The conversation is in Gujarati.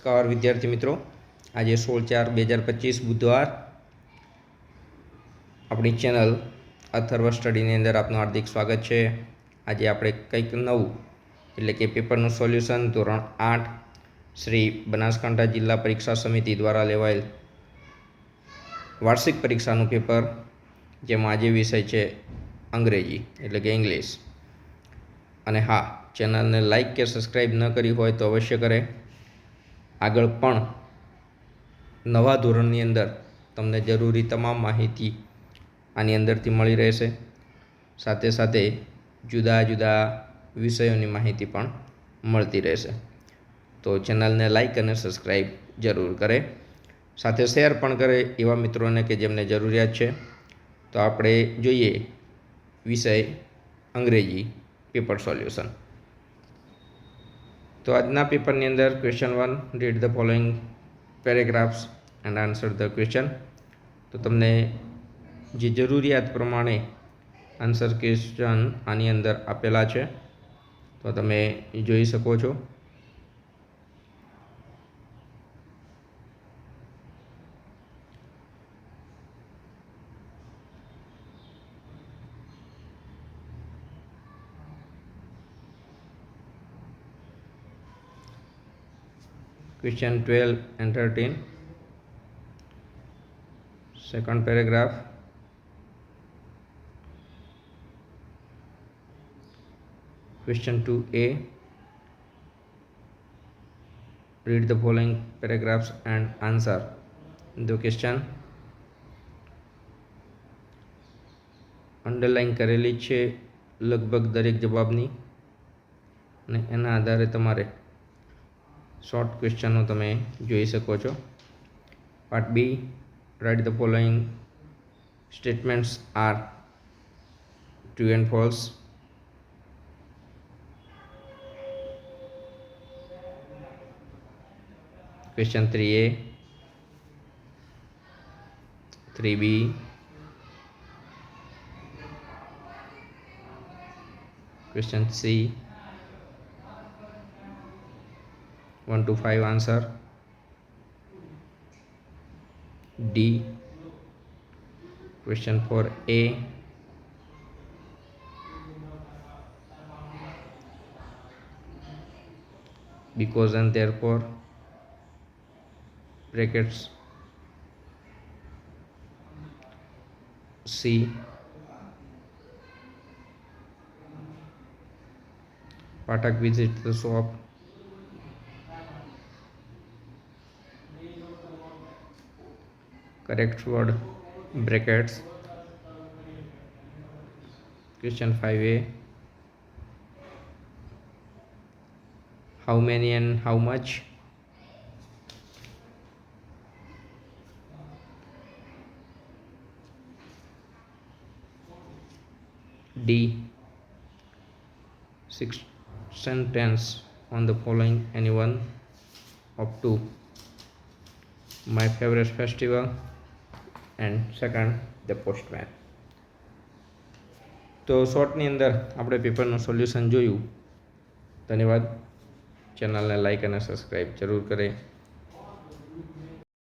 નમસ્કાર વિદ્યાર્થી મિત્રો. આજે સોળ ચાર બે હજાર પચીસ બુધવાર આપણી ચેનલ અથર્વ સ્ટડીની અંદર આપનું હાર્દિક સ્વાગત છે. આજે આપણે કંઈક નવું, એટલે કે પેપરનું સોલ્યુશન ધોરણ આઠ શ્રી બનાસકાંઠા જિલ્લા પરીક્ષા સમિતિ દ્વારા લેવાયેલ વાર્ષિક પરીક્ષાનું પેપર, જેમાં આજે વિષય છે અંગ્રેજી, એટલે કે ઇંગ્લિશ. અને હા, ચેનલને લાઇક કે સબસ્ક્રાઈબ ન કરી હોય તો અવશ્ય કરે. આગળ પણ નવા ધોરણની અંદર તમને જરૂરી તમામ માહિતી આની અંદરથી મળી રહેશે. સાથે સાથે જુદા જુદા વિષયોની માહિતી પણ મળતી રહેશે. તો ચેનલને લાઇક અને સબસ્ક્રાઈબ જરૂર કરે. સાથે શેર પણ કરે એવા મિત્રોને કે જેમને જરૂરિયાત છે. તો આપણે જોઈએ વિષય અંગ્રેજી પેપર સોલ્યુશન. તો આજના પેપરની અંદર question one read the following paragraphs and answer the question તો તમને જે જરૂરિયાત પ્રમાણે આન્સર ક્વેશ્ચન આની અંદર આપેલા છે. તો તમે જોઈ શકો છો. Question 12 and 13 second paragraph question 2a read the following paragraphs and answer the question underline કરેલી છે લગભગ દરેક જવાબની અને એના આધારે તમારે શોર્ટ ક્વેશ્ચનો તમે જોઈ શકો છો. Part B write the following statements are true and false question three A three B question C 1 to 5 answer. D. Question 4a because and therefore brackets C. Patak visits the shop correct word brackets. Question 5a how many and how much? D. Six sentence on the following anyone? Up to. My favorite festival and second the postman તો શોર્ટની અંદર આપણે પેપરનું સોલ્યુશન જોયું. ધન્યવાદ. ચેનલને લાઇક અને સબસ્ક્રાઈબ જરૂર કરે.